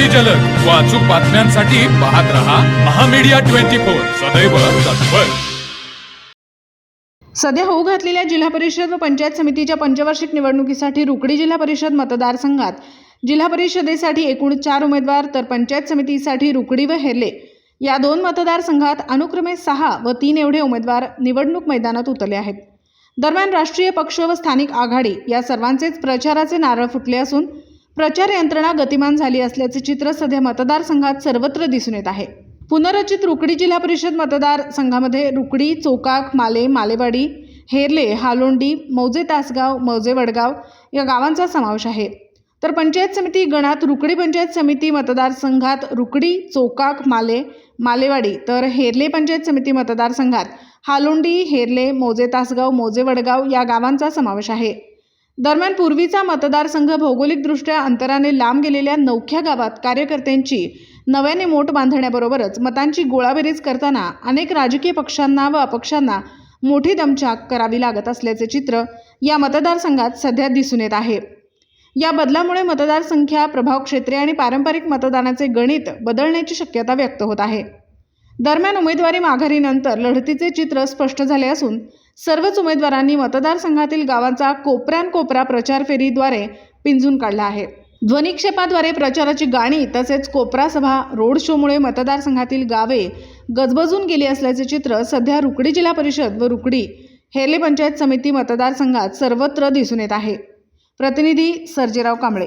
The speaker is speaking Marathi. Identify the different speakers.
Speaker 1: अगदी जलद. व अचूक बातम्यांसाठी पाहत रहा महामीडिया ट्वेंटी फोर. सदैव तत्पर.
Speaker 2: सध्या होऊ घातलेल्या जिल्हा परिषद व पंचायत समितीच्या पंचवार्षिक निवडणुकीसाठी रुकडी जिल्हा परिषद मतदारसंघात. जिल्हा परिषदेसाठी एकूण चार उमेदवार तर पंचायत समितीसाठी रुकडी व हेर्ले. या दोन मतदारसंघात अनुक्रमे सहा व तीन एवढे उमेदवार निवडणूक मैदानात उतरले आहेत. दरम्यान राष्ट्रीय पक्ष व स्थानिक आघाडी या सर्वांचेच प्रचाराचे नारळ फुटले असून प्रचार यंत्रणा गतिमान झाली असल्याचे चित्र सध्या मतदारसंघात सर्वत्र दिसून येत आहे. पुनर्रचित रुकडी जिल्हा परिषद मतदारसंघामध्ये रुकडी चोकाक माले मालेवाडी हेरले हालोंडी मौजे तासगाव मौजे वडगाव या गावांचा समावेश आहे. तर पंचायत समिती गणात रुकडी पंचायत समिती मतदारसंघात रुकडी चोकाक माले मालेवाडी तर हेरले पंचायत समिती मतदारसंघात हालोंडी हेरले मौजे तासगाव मौजे वडगाव या गावांचा समावेश आहे. दरम्यान पूर्वीचा मतदारसंघ भौगोलिकदृष्ट्या अंतराने लांब गेलेल्या नवख्या गावात कार्यकर्त्यांची नव्याने मोठ बांधण्याबरोबरच मतांची गोळाबेरीज करताना अनेक राजकीय पक्षांना व अपक्षांना मोठी दमछाक करावी लागत असल्याचे चित्र या मतदारसंघात सध्या दिसून येत आहे. या बदलामुळे मतदारसंख्या प्रभाव क्षेत्रे आणि पारंपरिक मतदानाचे गणित बदलण्याची शक्यता व्यक्त होत आहे. दरम्यान उमेदवारी माघारीनंतर लढतीचे चित्र स्पष्ट झाले असून सर्वच उमेदवारांनी मतदारसंघातील गावांचा कोपऱ्यान कोपरा प्रचार फेरीद्वारे पिंजून काढला आहे. ध्वनिक्षेपाद्वारे प्रचाराची गाणी तसेच कोपरा सभा रोड शोमुळे मतदारसंघातील गावे गजबजून गेली असल्याचे चित्र सध्या रुकडी जिल्हा परिषद व रुकडी हेरले पंचायत समिती मतदारसंघात सर्वत्र दिसून येत आहे. प्रतिनिधी सर्जेराव कांबळे.